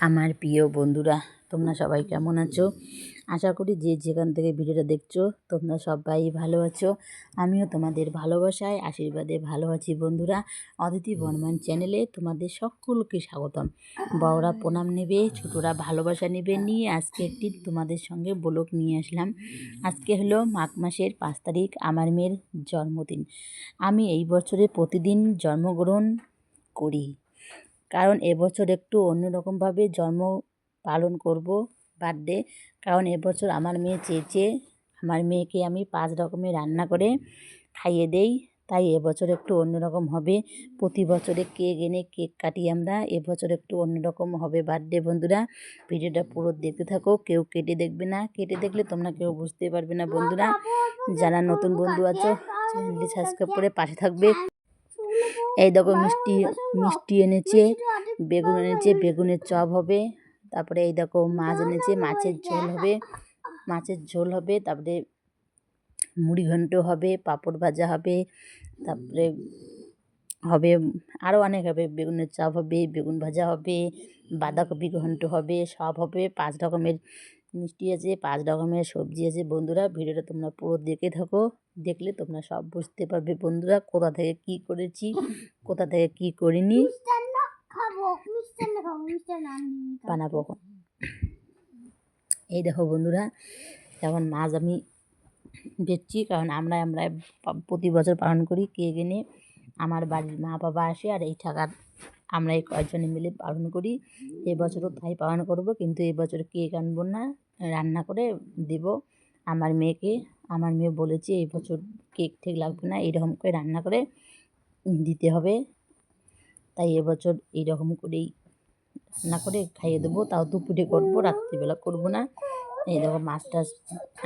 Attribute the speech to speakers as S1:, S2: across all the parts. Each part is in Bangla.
S1: আমার প্রিয় বন্ধুরা, তোমরা সবাই কেমন আছো? আশা করি যে যেখান থেকে ভিডিওটা দেখছ, তোমরা সবাই ভালো আছো। আমিও তোমাদের ভালোবাসায়, আশীর্বাদে ভালো আছি বন্ধুরা। অদিতি বর্মান চ্যানেলে তোমাদের সকলকে স্বাগতম। বড়রা প্রণাম নেবে, ছোটরা ভালোবাসা নেবে নিয়ে আজকে একটি তোমাদের সঙ্গে ব্লগ নিয়ে আসলাম। আজকে হলো মাঘ মাসের পাঁচ তারিখ, আমার মেয়ের জন্মদিন। আমি এই বছরে প্রতিদিন জন্মগ্রহণ করি। কারণ এবছর একটু অন্যরকমভাবে জন্ম পালন করব বার্থডে কারণ এবছর আমার মেয়ে চেয়েছে আমার মেয়েকে আমি পাঁচ রকমের রান্না করে খাইয়ে দেই তাই এবছর একটু অন্যরকম হবে। প্রতি বছরে কেক এনে কেক কাটি আমরা এবছর একটু অন্যরকম হবে বার্থডে বন্ধুরা। ভিডিওটা পুরো দেখতে থাকো কেউ কেটে দেখবে না কেটে দেখলে তোমরা কেউ বুঝতে পারবে না বন্ধুরা। যারা নতুন বন্ধু আছো চ্যানেলটি সাবস্ক্রাইব করে পাশে থাকবে। এই দেখো মিষ্টি মিষ্টি এনেছে, বেগুন এনেছে, বেগুনের চপ হবে, তারপরে এই দেখো মাছ এনেছে, মাছের ঝোল হবে, মাছের ঝোল হবে, তারপরে মুড়ি ঘন্ট হবে, পাঁপড় ভাজা হবে, তারপরে হবে আরও অনেক হবে, বেগুনের চপ হবে, বেগুন ভাজা হবে, বাঁধাকপি ঘন্ট হবে, সব হবে, পাঁচ রকমের মিষ্টি আছে পাঁচ রকমের সবজি আছে। বন্ধুরা ভিডিওটা তোমরা পুরো দেখে থাকো। দেখলে তোমরা সব বুঝতে পারবে বন্ধুরা কোথা থেকে কি করেছি কোথা থেকে কি করিনি। বানাবো এই দেখো বন্ধুরা এখন মাছ আমি বেচছি কারণ আমরা আমরা প্রতি বছর পালন করি। কে এনে আমার বাড়ির মা বাবা আসে আর এই টাকার আমরা এই কয়েকজনে মিলে পালন করি। এবছরও তাই পালন করব কিন্তু এবছর কেক আনব না রান্না করে দেব। আমার মেয়েকে আমার মেয়ে বলেছে এই বছর কেক ঠিক লাগবে না এরকম করে রান্না করে দিতে হবে। তাই এবছর এইরকম করেই রান্না করে খাইয়ে দেবো। তাও দুপুরে করব রাত্রিবেলা করব না। এই দেখো মাছ টাছ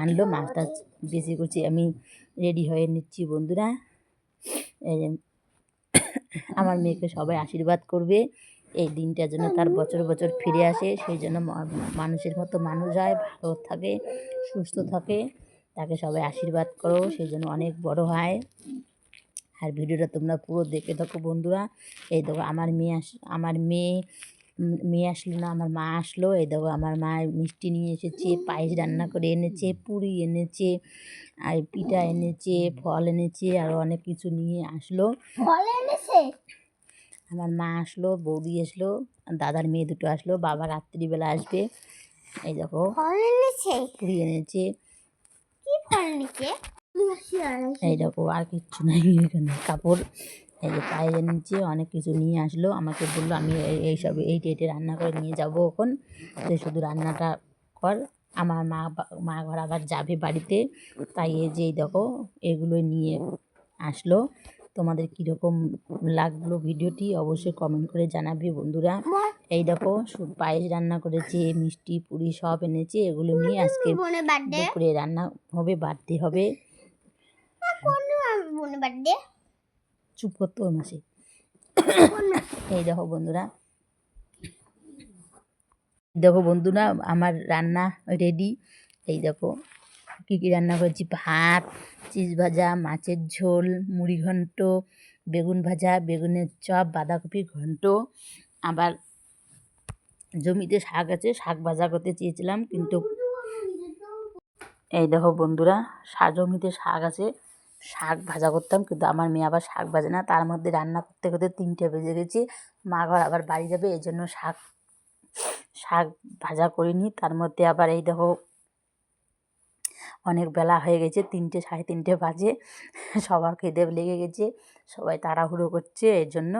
S1: আনলো মাছ টাছ বেশি করছি আমি রেডি হয়ে নিচ্ছি বন্ধুরা। এই আমার মেয়েকে সবাই আশীর্বাদ করবে। এই দিনটা যেন তার বছর বছর ফিরে আসে সেই জন্য মানুষের মতো মানুষ হয় ভালো থাকে সুস্থ থাকে তাকে সবাই আশীর্বাদ করো সেই জন্য অনেক বড় হয়। আর ভিডিওটা তোমরা পুরো দেখে থাকো বন্ধুরা। এই দেখো আমার মেয়ে আস আমার মেয়ে মেয়ে আসলো না আমার মা আসলো। এই দেখো আমার মা মিষ্টি নিয়ে এসেছে পায়েস রান্না করে এনেছে পুরি এনেছে আর পিঠা এনেছে ফল এনেছে আরও অনেক কিছু নিয়ে আসলো। আমার মা আসলো বৌদি আসলো দাদার মেয়ে দুটো আসলো বাবা রাত্রিবেলা আসবে। এই দেখো পুরি এনেছে। এই দেখো আর কিচ্ছু নাই এখানে। কাপড় এই যে পায়ে এনেছে অনেক কিছু নিয়ে আসলো। আমাকে বলল আমি এই- এইসব এই ডেটে রান্না করে নিয়ে যাব এখন। তুই শুধু রান্নাটা কর। আমার মা মা ঘর আবার যাবে বাড়িতে। তাই এই যে দেখো এগুলো নিয়ে আসলো। তোমাদের কীরকম লাগল ভিডিওটি অবশ্যই কমেন্ট করে জানাবে বন্ধুরা। এই দেখো পায়েস রান্না করেছে মিষ্টি পুরি সব এনেছে এগুলো নিয়ে আজকে দুপুরে রান্না হবে বাড়তে হবে। চুপ করতো ওই মাসে। এই দেখো বন্ধুরা। দেখো বন্ধুরা আমার রান্না রেডি এই দেখো। কী কী রান্না করেছি? ভাত, চিজ ভাজা, মাছের ঝোল, মুড়ি ঘন্ট, বেগুন ভাজা, বেগুনের চপ, বাঁধাকপি ঘন্ট। আবার জমিতে শাক আছে, শাক ভাজা করতে চেয়েছিলাম, কিন্তু এই দেখো বন্ধুরা জমিতে শাক আছে, শাক ভাজা করতাম, কিন্তু আমার মেয়ে আবার শাক ভাজে না, তার মধ্যে রান্না করতে করতে তিনটে বেজে গেছে, মা ঘর আবার বাড়ি যাবে, এই জন্য শাক শাক ভাজা করিনি, তার মধ্যে আবার এই দেখো অনেক বেলা হয়ে গেছে, তিনটে, সাড়ে তিনটে বাজে। সবার খেতে লেগে গেছে, সবাই তাড়াহুড়ো করছে, এর জন্য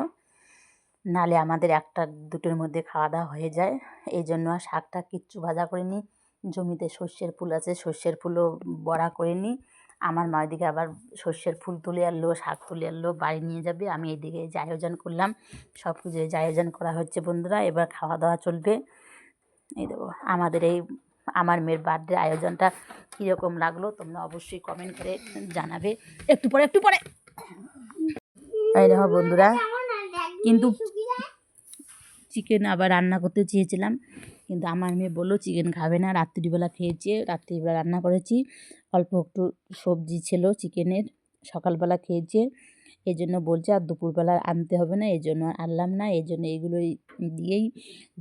S1: নালে আমাদের একটা দুটোর মধ্যে খাওয়া দাওয়া হয়ে যায়। এই জন্য আর শাকটা কিচ্ছু ভাজা করিনি, জমিতে সর্ষের ফুল আছে, সর্ষের ফুলও বড়া করে নিই আমার মা ওইদিকে আবার সর্ষের ফুল তুলে আনলো, শাক তুলে আনলো, বাড়ি নিয়ে যাবে, আমি এইদিকে যে আয়োজন করলাম। সব কিছু যে আয়োজন করা হচ্ছে বন্ধুরা, এবার খাওয়া দাওয়া চলবে। এই দেবো আমাদের এই আমার মেয়ের বার্থডে আয়োজনটা কীরকম লাগল তোমরা অবশ্যই কমেন্ট করে জানাবে। একটু পরে একটু পরে। দেখো বন্ধুরা, কিন্তু চিকেন আবার রান্না করতে চেয়েছিলাম, কিন্তু আমার মেয়ে বলল চিকেন খাবে না। রাত্রিবেলা খেয়েছে, রাত্রিবেলা রান্না করেছি। অল্প একটু সবজি ছিল চিকেনের সকালবেলা খেয়েছে। এই জন্য বলছে, আর দুপুরবেলা আনতে হবে না এই জন্য আনলাম না এই জন্য এগুলোই দিয়েই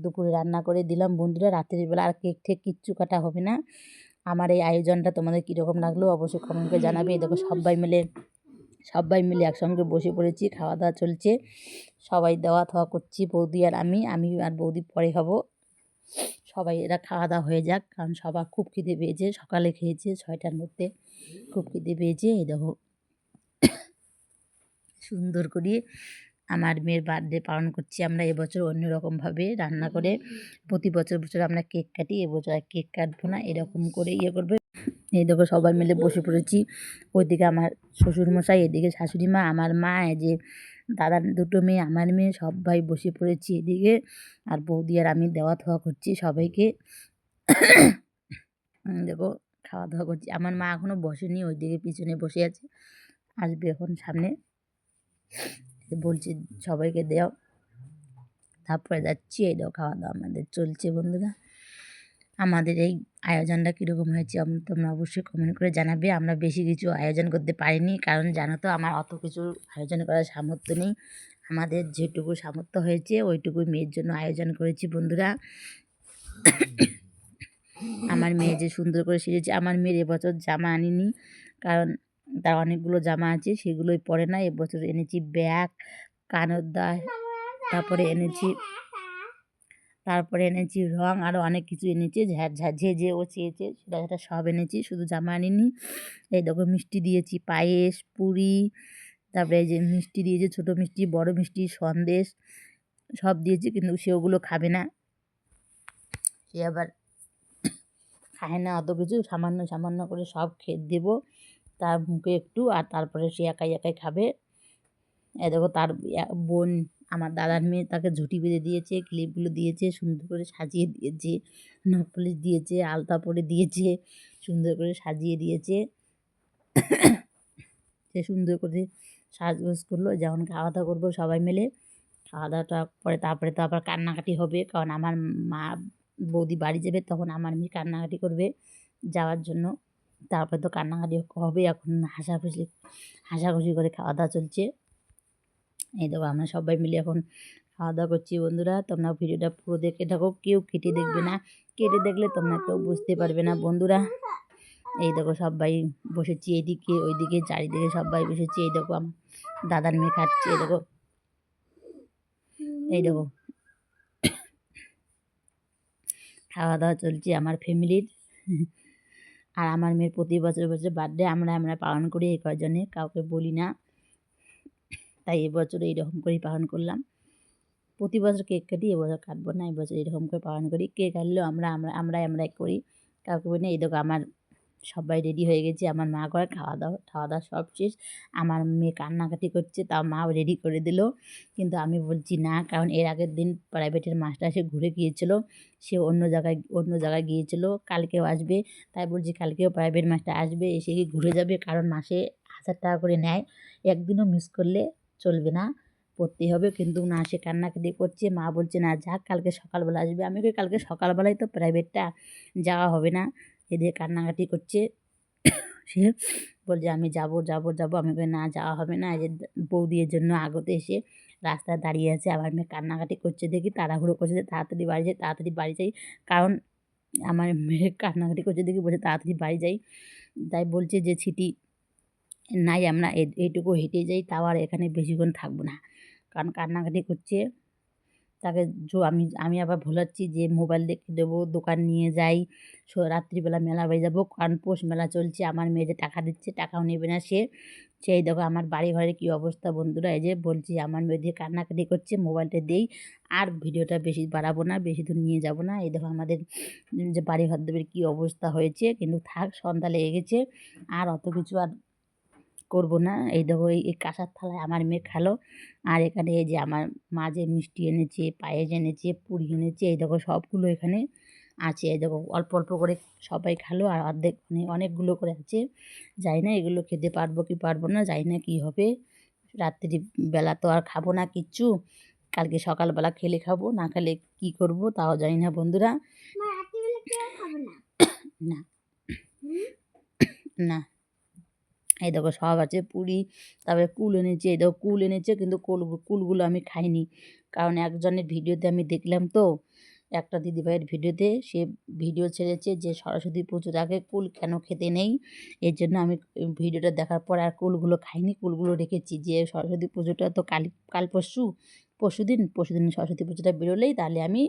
S1: দুপুরে রান্না করে দিলাম। বন্ধুরা রাত্রিবেলা আর কেক ঠেক কিচ্ছু কাটা হবে না। আমার এই আয়োজনটা তোমাদের কীরকম লাগল অবশ্যই কমেন্ট জানাবে। এই দেখো, সবাই মিলে সবাই মিলে একসঙ্গে বসে পড়েছি খাওয়া দাওয়া চলছে। সবাই দেওয়া থাওয়া করছি, বৌদি আর আমি। আমি আর বৌদি পরে খাব। সবাই এরা খাওয়া দাওয়া হয়ে যাক, কারণ সবার খুব খিদে পেয়েছে, সকালে খেয়েছে, ছয়টার মধ্যে খুব খিদে পেয়েছে। এই দেখো সুন্দর করে। আমার মেয়ের বার্থডে পালন করছি আমরা এবছর অন্যরকমভাবে রান্না করে। প্রতি বছর বছর আমরা কেক কাটি এবছর আর কেক কাটবো না এরকম করে ইয়ে করবে। এই দেখো সবাই মিলে বসে পড়েছি। ওইদিকে আমার শ্বশুরমশাই এদিকে শাশুড়ি মা আমার মা এই যে দাদার দুটো মেয়ে আমার মেয়ে সবাই বসে পড়েছি এদিকে। আর বৌদি আর আমি দেওয়া থাওয়া করছি সবাইকে। দেখো খাওয়া দাওয়া করছি। আমার মা এখনও বসেনি ওইদিকে পিছনে বসে আছে। আসবে এখন সামনে। বলছি, সবাইকে দেও। তারপরে যাচ্ছি, এই দাও খাওয়া দাওয়া আমাদের চলছে বন্ধুরা। আমাদের এই আয়োজনটা কীরকম হয়েছে তোমরা অবশ্যই কমেন্ট করে জানাবে। আমরা বেশি কিছু আয়োজন করতে পারিনি, কারণ জানো তো আমার অত কিছু আয়োজন করার সামর্থ্য নেই। আমাদের যেটুকু সামর্থ্য হয়েছে, ওইটুকুই মেয়ের জন্য আয়োজন করেছি বন্ধুরা। আমার মেয়ে যে সুন্দর করে সেজেছে, আমার মেয়ের এবছর জামা আনিনি, কারণ তার অনেকগুলো জামা আছে, সেগুলোই পরে না এবছর এনেছি ব্যাগ, কানের দা তারপরে এনেছি তারপরে এনেছি রং আরও অনেক কিছু এনেছি যে যে ও চেয়েছে, সেটা সেটা সব এনেছি, শুধু জামা আনিনি। এই দেখো মিষ্টি দিয়েছি, পায়েস, পুরি, তারপরে যে মিষ্টি দিয়েছে, ছোটো মিষ্টি, বড় মিষ্টি, সন্দেশ, সব দিয়েছি, কিন্তু সে ওগুলো খাবে না। সে আবার খায় না অত কিছু, সামান্য সামান্য করে সব খেয়ে দেবো। তার মুখে একটু আর তারপরে সে একাই একাই খাবে। এ দেখো তার বোন, আমার দাদার মেয়ে তাকে ঝুঁটি বেঁধে দিয়েছে, ক্লিপগুলো দিয়েছে, সুন্দর করে সাজিয়ে দিয়েছে নখপালিশ দিয়েছে, আলতা পরে দিয়েছে, সুন্দর করে সাজিয়ে দিয়েছে। সে সুন্দর করে সাজগোজ করল যখন খাওয়া দাওয়া করব সবাই মিলে। খাওয়া দাওয়াটা পরে তারপরে তো আবার কান্নাকাটি হবে, কারণ আমার মা বৌদি বাড়ি যাবে, তখন আমার মেয়ে কান্নাকাটি করবে যাওয়ার জন্য। তারপরে তো কান্নাকাটি হবে এখন হাসাখুশি হাসাখুশি করে খাওয়া দাওয়া চলছে। এই দেখো আমরা সবাই মিলে এখন খাওয়া দাওয়া করছি বন্ধুরা, তোমরা ভিডিওটা পুরো দেখে থাকো, কেউ কেটে দেখবে না, কেটে দেখলে তোমরা কেউ বুঝতে পারবে না বন্ধুরা। এই দেখো সবাই বসেছি এইদিকে ওইদিকে, চারিদিকে সবাই বসেছি, এই দেখো আমার দাদার মেয়ে খাচ্ছে, এই দেখো। এই দেখো। খাওয়া দাওয়া চলছে আমার ফ্যামিলির। আর আমার মেয়ের প্রতি বছর বছর বার্থডে আমরা আমরা পালন করি, এই কজনে কাউকে বলি না। তাই এবছর এইরকম করে পালন করলাম। প্রতি বছর কেক কাটি এবছর কাটবো না এবছর এরকম করে পালন করি। কেক কাটলেও আমরা আমরা, আমরাই আমরাই করি। কাউকে বলি না, এই দেখো আমার সবাই রেডি হয়ে গেছে, আমার মা করে খাওয়া দাওয়া খাওয়া দাওয়া সব শেষ। আমার মেয়ে কান্নাকাটি করছে, তাও মাও রেডি করে দিল। কিন্তু আমি বলছি, না, কারণ এর আগের দিন প্রাইভেটের মাস্টার এসে ঘুরে গিয়েছিল। সে অন্য জায়গায় অন্য জায়গায় গিয়েছিল, কালকেও আসবে। তাই বলছি, কালকেও প্রাইভেট মাস্টার আসবে, এসে কি ঘুরে যাবে? কারণ মাসে হাজার টাকা করে নেয়। একদিনও মিস করলে চলবে না পড়তেই হবে। কিন্তু না, সে কান্নাকাটি করছে। মা বলছে, না, যাক, কালকে সকালবেলা আসবে। আমি কালকে সকালবেলায় তো প্রাইভেটটা যাওয়া হবে না। এদের কান্নাকাটি করছে। সে বলছে, আমি যাব যাব যাব। আমি না, যাওয়া হবে না। যে বৌদির জন্য আগতে এসে রাস্তায় দাঁড়িয়ে আছে। আবার মেয়ে কান্নাকাটি করছে দেখি, তাড়াহুড়ো করছে যে তাড়াতাড়ি বাড়ি যাই, তাড়াতাড়ি বাড়ি যাই। কারণ আমার মেয়ে কান্নাকাটি করছে দেখি, বলছে, তাড়াতাড়ি বাড়ি যাই। তাই বলছে যে, ছিটি নাই আমরা এইটুকু হেঁটে যাই, তাও আর এখানে বেশিক্ষণ থাকব না। কারণ কান্নাকাটি করছে তাকে আমি আমি আবার ভোলাচ্ছি যে মোবাইল দেখে দেবো, দোকান নিয়ে যাই রাত্রিবেলা মেলা বাড়ি যাব কারণ পৌষ মেলা চলছে, আমার মেয়ে যে টাকা দিচ্ছে টাকাও নেবে না সে। সেই দেখো আমার বাড়ি ঘরের কী অবস্থা বন্ধুরা, এই যে বলছি আমার মেয়ে দিয়ে কান্নাকাটি করছে, মোবাইলটা দেই, আর ভিডিওটা বেশি বাড়াবো না, বেশি দূর নিয়ে যাব না। এই দেখো আমাদের যে বাড়ি ঘর দেবের কী অবস্থা হয়েছে, কিন্তু থাক সন্ধ্যা লেগে গেছে, আর অত কিছু আর করব না। এই দেখো এই কাঁসার থালায় আমার মেয়ে খেলো। আর এখানে এই যে আমার মা যে মিষ্টি এনেছে পায়েস এনেছে পুরি এনেছে এই দেখো সবগুলো এখানে আছে। এই দেখো অল্প অল্প করে সবাই খেলো আর অর্ধেক মানে অনেকগুলো করে আছে। জানি না এগুলো খেতে পারব কি পারব না জানি না কী হবে। রাত্রি বেলা তো আর খাব না কিচ্ছু। কালকে সকালবেলা খেলে খাব না খেলে কী করব তাও জানি না বন্ধুরা।
S2: রাত্রিবেলা না?
S1: না। এই দেখো সব আছে, পুরি, তারপরে কুল এনেছে, এই দেখো কুল এনেছে, কিন্তু কুল, কুলগুলো আমি খাইনি। কারণ একজনের ভিডিওতে আমি দেখলাম তো, একটা দিদিভাইয়ের ভিডিওতে, সে ভিডিও ছেড়েছে যে সরস্বতী পুজোর আগে কুল কেন খেতে নেই? এর জন্য আমি ভিডিওটা দেখার পর আর কুলগুলো খাইনি, কুলগুলো রেখেছি যে সরস্বতী পুজোটা তো কাল কাল পরশু পরশু দিন পরশু দিন সরস্বতী পুজোটা বেরোলেই তাহলে আমি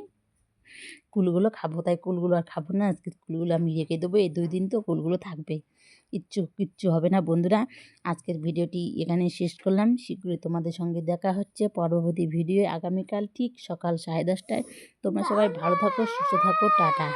S1: কুলগুলো খাব, তাই কুলগুলো আর খাব না। আজকে কুলগুলো আমি রেখে দেবো, এই দুই দিন তো কুলগুলো থাকবে। কিচ্ছু কিচ্ছু হবে না, বন্ধুরা। আজকের ভিডিওটি এখানে শেষ করলাম। শীঘ্রই তোমাদের সঙ্গে দেখা হচ্ছে পরবর্তী ভিডিও আগামীকাল ঠিক সকাল সাড়ে দশটায়। তোমরা সবাই ভালো থাকো, সুস্থ থাকো, টাটা।